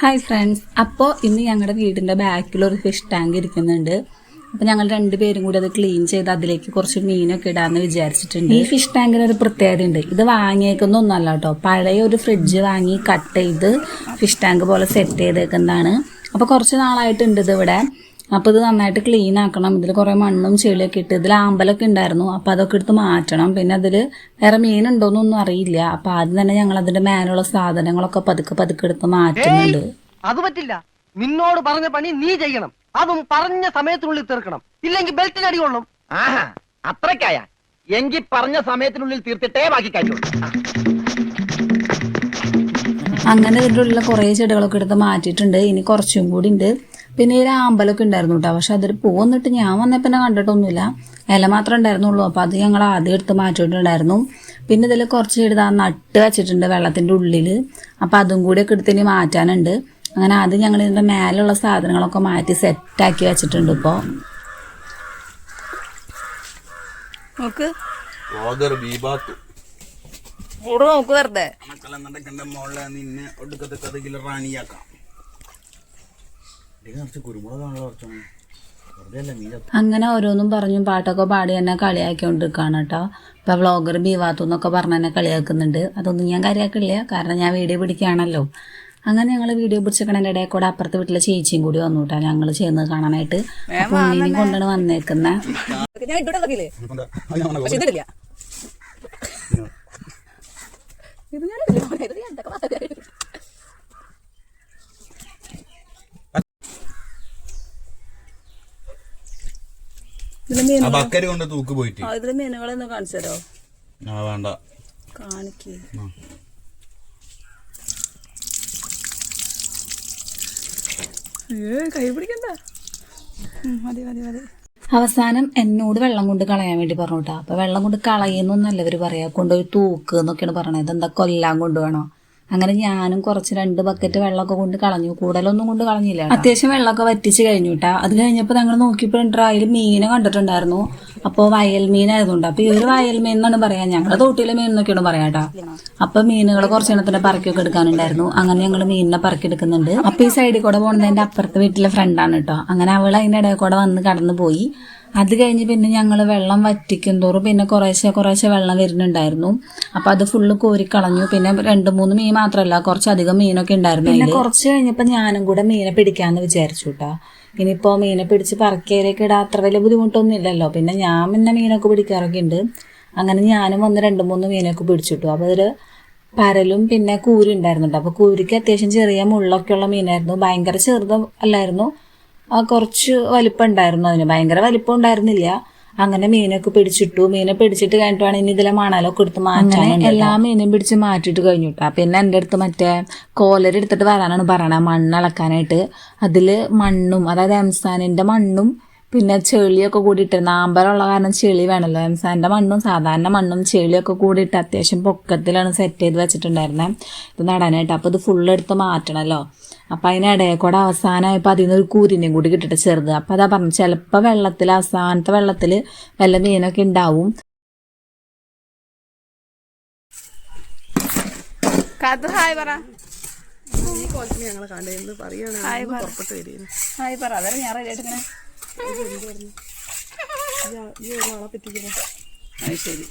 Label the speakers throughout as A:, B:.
A: Hi friends അപ്പോൾ ഇന്ന് ഞങ്ങളുടെ വീടിന്റെ ബാക്കിൽ ഒരു ഫിഷ് ടാങ്ക് ഇരിക്കുന്നുണ്ട്. അപ്പോൾ ഞങ്ങൾ രണ്ടുപേരും കൂടി അത് ക്ലീൻ ചെയ്ത് അതിലേക്ക് കുറച്ച് മീനൊക്കെ ഇടാമെന്ന് വിചാരിച്ചിട്ടുണ്ട്. ഈ ഫിഷ് ടാങ്കിന് ഒരു പ്രത്യേകത ഉണ്ട്. ഇത് വാങ്ങിയേക്കുന്ന ഒന്നല്ല കേട്ടോ പഴയ ഒരു ഫ്രിഡ്ജ് വാങ്ങി കട്ട് ചെയ്ത് ഫിഷ് ടാങ്ക് പോലെ സെറ്റ് ചെയ്തേക്കുന്നതാണ്. അപ്പോൾ കുറച്ച് നാളായിട്ടുണ്ട് ഇത് ഇവിടെ അപ്പോൾ ഇത് നന്നായിട്ട് ക്ലീൻ ആക്കണം. ഇതിൽ കുറേ മണ്ണും ചെളിയൊക്കെ ഇട്ട് ഇതിൽ ആമ്പലൊക്കെ ഉണ്ടായിരുന്നു അപ്പോൾ അതൊക്കെ എടുത്ത് മാറ്റണം. പിന്നെ അതിൽ വേറെ മീനുണ്ടോയെന്നൊന്നും അറിയില്ല. അപ്പോൾ ആദ്യം തന്നെ ഞങ്ങൾ അതിന്റെ മേലുള്ള സാധനങ്ങളൊക്കെ പതുക്കെ പതുക്കെ എടുത്ത് മാറ്റുന്നുണ്ട്.
B: അത് പറ്റില്ല. നിന്നോട് പറഞ്ഞ പണി നീ ചെയ്യണം. അതും പറഞ്ഞ സമയത്തിനുള്ളിൽ തീർക്കണം. ഇല്ലെങ്കിൽ ബെൽറ്റിന് അടി കൊള്ളും.
C: ആഹാ അത്രക്കായ എങ്കിൽ പറഞ്ഞ സമയത്തിനുള്ളിൽ തീർത്തിട്ടേ ബാക്കി കാര്യമുള്ളൂ.
A: അങ്ങനെ ഇതിന്റെ ഉള്ളിൽ കുറേ ചെടികളൊക്കെ എടുത്ത് മാറ്റിയിട്ടുണ്ട്. ഇനി കുറച്ചും കൂടി ഉണ്ട്. പിന്നെ ഈ ഒരു ആമ്പലൊക്കെ ഉണ്ടായിരുന്നു കേട്ടോ. പക്ഷെ അതിൽ പൂവന്നിട്ട് ഞാൻ വന്നപ്പോൾ പിന്നെ കണ്ടിട്ടൊന്നുമില്ല. ഇല മാത്രമേ ഉണ്ടായിരുന്നുള്ളൂ. അപ്പോൾ അത് ഞങ്ങൾ ആദ്യം എടുത്ത് മാറ്റിയിട്ടുണ്ടായിരുന്നു. പിന്നെ ഇതിൽ കുറച്ച് ആ നട്ട് വെച്ചിട്ടുണ്ട് വെള്ളത്തിന്റെ ഉള്ളിൽ അപ്പോൾ അതും കൂടിയൊക്കെ എടുത്ത് ഇനി മാറ്റാനുണ്ട്. അങ്ങനെ അത് ഞങ്ങൾ ഇതിന്റെ മേലുള്ള സാധനങ്ങളൊക്കെ മാറ്റി സെറ്റാക്കി വെച്ചിട്ടുണ്ട് ഇപ്പോൾ
D: നോക്ക്. നോക്ക് വെറുതെ.
E: നിന്നെ ഒടുക്കത്തെ കഥകിൽ റാണിയാക്കാം ഇതിന് കുറച്ച് കുരുമുളകാണല്ലോ കുറച്ചു വെറുതെ അല്ല നീ ചത്ത.
A: അങ്ങനെ ഓരോന്നും പറഞ്ഞു പാട്ടൊക്കെ പാടി എന്നെ കളിയാക്കിക്കൊണ്ടിരിക്കുകയാണ് കേട്ടോ. ഇപ്പം വ്ളോഗർ ബീവാത്തു എന്നൊക്കെ പറഞ്ഞ് എന്നെ കളിയാക്കുന്നുണ്ട്. അതൊന്നും ഞാൻ കാര്യമാക്കില്ല കാരണം ഞാൻ വീഡിയോ പിടിക്കുകയാണല്ലോ. അങ്ങനെ ഞങ്ങൾ വീഡിയോ പിടിച്ചേക്കണതിന്റെ ഇടയിൽ കൂടെ അപ്പുറത്തെ വീട്ടിലെ ചേച്ചിയും കൂടി വന്നു കേട്ടോ. ഞങ്ങൾ ചെയ്യുന്നത് കാണാനായിട്ട് ഉണ്ണിനെയും കൊണ്ടാണ് വന്നേക്കുന്നത്
D: ഞാൻ ഇട്ടോടെ നോക്കിയില്ലേ
E: എന്താ? അത് ഞാൻ
D: പക്ഷെ ഇതിടില്ല ഇത് ഞാൻ ഇടില്ല മോനെ. ഇത് ഞാൻ എന്തൊക്കെ മാസായി. ഇതിലെ മീൻ
E: ആ ബക്കര് കൊണ്ട് തൂക്ക് പോയിട്ട്.
D: ആ ഇതിലെ മീനുകളൊന്ന് കാണിച്ചോ
E: ആ വേണ്ട.
D: കാണിക്ക്. കൈ പിടിക്കണ്ട. മതി മതി മതി.
A: അവസാനം എന്നോട് വെള്ളം കൊണ്ട് കളയാൻ വേണ്ടി പറഞ്ഞു കേട്ടോ അപ്പൊ വെള്ളം കൊണ്ട് കളയുന്നൊന്നല്ല ഇവർ പറയാ. കൊണ്ടുപോയി തൂക്ക് എന്നൊക്കെയാണ് പറയണത്. എന്താ കൊല്ലാൻ കൊണ്ടുവേണോ അങ്ങനെ ഞാനും കുറച്ച് രണ്ട് ബക്കറ്റ് വെള്ളമൊക്കെ കൊണ്ട് കളഞ്ഞു. കൂടുതലൊന്നും കൊണ്ട് കളഞ്ഞില്ല. അത്യാവശ്യം വെള്ളമൊക്കെ വറ്റിച്ച് കഴിഞ്ഞു കേട്ടോ അത് കഴിഞ്ഞപ്പോൾ ഞങ്ങൾ നോക്കിയപ്പോൾ അതിൽ മീനെ കണ്ടിട്ടുണ്ടായിരുന്നു. അപ്പോൾ വയൽ മീനായതുകൊണ്ട്. അപ്പോൾ ഈ ഒരു വയൽ മീൻ എന്നാണ് പറയാ. ഞങ്ങൾ തോട്ടിലെ മീൻ എന്നൊക്കെയാണ് പറയാം കേട്ടോ അപ്പോൾ മീനുകൾ കുറച്ച് എണ്ണത്തിന്റെ പറക്കൊക്കെ എടുക്കാനുണ്ടായിരുന്നു. അങ്ങനെ ഞങ്ങൾ മീനിനെ പറക്കി എടുക്കുന്നുണ്ട് അപ്പോൾ ഈ സൈഡിൽ കൂടെ പോകുന്നത് അപ്പുറത്തെ വീട്ടിലെ ഫ്രണ്ടാണ് കേട്ടോ അങ്ങനെ അവൾ അതിന്റെ ഇടയിൽ കൂടെ വന്ന് കടന്നു പോയി അത് കഴിഞ്ഞ് പിന്നെ ഞങ്ങൾ വെള്ളം വറ്റിക്കും തോറും പിന്നെ കുറേശ്ശെ കുറേശ്ശെ വെള്ളം വരുന്നുണ്ടായിരുന്നു. അപ്പോൾ അത് ഫുള്ള് കോരിക്കളഞ്ഞു പിന്നെ രണ്ട് മൂന്ന് മീൻ മാത്രമല്ല കുറച്ചധികം മീനൊക്കെ ഉണ്ടായിരുന്നു പിന്നെ കുറച്ച് കഴിഞ്ഞപ്പോൾ ഞാനും കൂടെ മീനെ പിടിക്കാമെന്ന് വിചാരിച്ചു കേട്ടോ ഇനിയിപ്പോൾ മീനെ പിടിച്ച് പറക്കിയതിലേക്ക് ഇടാൻ അത്ര വലിയ ബുദ്ധിമുട്ടൊന്നും ഇല്ലല്ലോ. പിന്നെ ഞാൻ പിന്നെ മീനൊക്കെ പിടിക്കാറൊക്കെ ഉണ്ട്. അങ്ങനെ ഞാനും വന്ന് രണ്ട് മൂന്ന് മീനൊക്കെ പിടിച്ചിട്ടു. അപ്പോൾ അതിൽ പരലും പിന്നെ കൂരി ഉണ്ടായിരുന്നു അപ്പോൾ കൂരിക്ക് അത്യാവശ്യം ചെറിയ മുള്ളൊക്കെയുള്ള മീനായിരുന്നു. ഭയങ്കര ചെറുത് അല്ലായിരുന്നു. കുറച്ച് വലിപ്പം ഉണ്ടായിരുന്നു അതിന് ഭയങ്കര വലിപ്പം ഉണ്ടായിരുന്നില്ല അങ്ങനെ മീനൊക്കെ പിടിച്ചിട്ടു. മീനെ പിടിച്ചിട്ട് കഴിഞ്ഞിട്ട് വേണം ഇനി ഇതിലെ മണലൊക്കെ എടുത്ത് മാറ്റാൻ എല്ലാ മീനും പിടിച്ച് മാറ്റിയിട്ട് കഴിഞ്ഞു കേട്ടോ. പിന്നെ എന്റെ അടുത്ത് മറ്റേ കോലർ എടുത്തിട്ട് വരാനാണ് പറയണത് മണ്ണ് അളക്കാനായിട്ട്. അതിൽ മണ്ണും അതായത് എംസാനിന്റെ മണ്ണും പിന്നെ ചെളിയൊക്കെ കൂടിയിട്ട് നാമ്പലുള്ള കാരണം ചെളി വേണമല്ലോ എംസാന്റെ മണ്ണും സാധാരണ മണ്ണും ചെളിയൊക്കെ കൂടിയിട്ട് അത്യാവശ്യം പൊക്കത്തിലാണ് സെറ്റ് ചെയ്ത് വെച്ചിട്ടുണ്ടായിരുന്നത് ഇത് നടാനായിട്ട്. അപ്പോൾ ഇത് ഫുള്ള് എടുത്ത് മാറ്റണമല്ലോ അപ്പം അതിനിടയിൽ കൂടെ അവസാനമായപ്പോൾ അതിൽ നിന്ന് ഒരു കൂരിനെയും കൂടി കിട്ടിട്ട് ചെറുത്. അപ്പോൾ അതാ പറഞ്ഞു ചിലപ്പോൾ വെള്ളത്തിൽ അവസാനത്തെ വെള്ളത്തിൽ വല്ല മീനൊക്കെ ഉണ്ടാവും
D: ഹായ് പറ. പറ. ഹായ് പറ അതെ ഞാൻ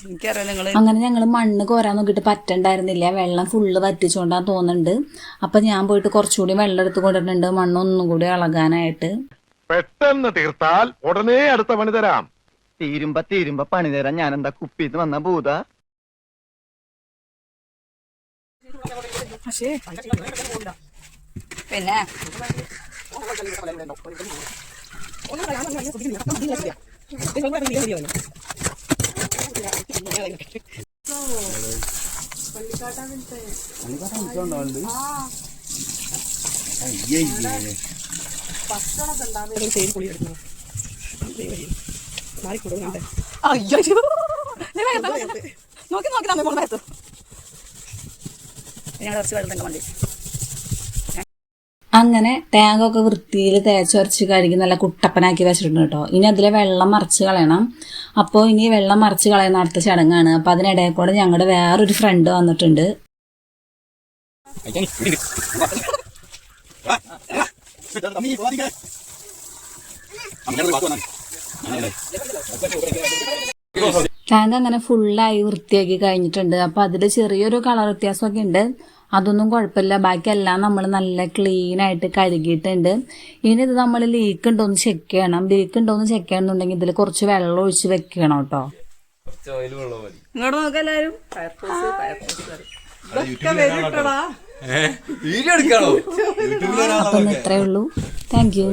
D: എനിക്കറിയാം
A: അങ്ങനെ ഞങ്ങൾ മണ്ണ് കോരാൻ നോക്കിയിട്ട് പറ്റണ്ടായിരുന്നില്ല. വെള്ളം ഫുള്ള് വറ്റിച്ചുകൊണ്ടാന്ന് തോന്നുന്നുണ്ട്. അപ്പൊ ഞാൻ പോയിട്ട് കുറച്ചുകൂടി വെള്ളം എടുത്ത് കൊണ്ടിട്ടുണ്ട് മണ്ണൊന്നും കൂടി ഇളകാനായിട്ട്.
F: പെട്ടെന്ന് തീർത്താൽ ഉടനെ അടുത്ത പണി തരാം.
C: തീരുമ്പ തീരുമ്പ പണി തരാൻ ഞാൻ എന്താ കുപ്പിന്ന് വന്ന ഭൂത?
D: പിന്നെ. നോക്കി നോക്കി നമ്മൾ കൊണ്ട് ഞാൻ കുറച്ച് വെള്ളം വണ്ടി
A: അങ്ങനെ തേങ്ങൊക്കെ വൃത്തിയിൽ തേച്ചുരച്ച് കഴുകി നല്ല കുട്ടപ്പനാക്കി വെച്ചിട്ടുണ്ട് കേട്ടോ. ഇനി അതിലെ വെള്ളം മറിച്ച് കളയണം. അപ്പോൾ ഇനി വെള്ളം മറിച്ച് കളയുന്ന അടുത്ത ചടങ്ങാണ്. അപ്പോൾ അതിനിടയിൽ കൂടെ ഞങ്ങളുടെ വേറൊരു ഫ്രണ്ട് വന്നിട്ടുണ്ട്. ടാങ്ക് അങ്ങനെ ഫുള്ളായി വൃത്തിയാക്കി കഴിഞ്ഞിട്ടുണ്ട്. അപ്പോൾ അതിൽ ചെറിയൊരു കളർ വ്യത്യാസമൊക്കെ ഉണ്ട്. അതൊന്നും കുഴപ്പമില്ല. ബാക്കിയെല്ലാം നമ്മൾ നല്ല ക്ലീൻ ആയിട്ട് കഴുകിയിട്ടുണ്ട്. ഇനി ഇത് നമ്മൾ ലീക്ക് ഉണ്ടോ എന്ന് ചെക്ക് ചെയ്യണം. ലീക്ക് ഉണ്ടോ എന്ന് ചെക്ക് ചെയ്യണമെന്നുണ്ടെങ്കിൽ ഇതിൽ കുറച്ച് വെള്ളം ഒഴിച്ച് വെക്കണം കേട്ടോ.
D: ഇങ്ങോട്ട് നോക്കാം എല്ലാരും. ഫയർഫോഴ്സ് ഫയർഫോഴ്സ് ഇതൊക്കെ വരിട്ടടാ
G: വീഡിയോ എടുക്കാണോ?
A: അപ്പം ഇത്രയേ ഉള്ളൂ. Thank you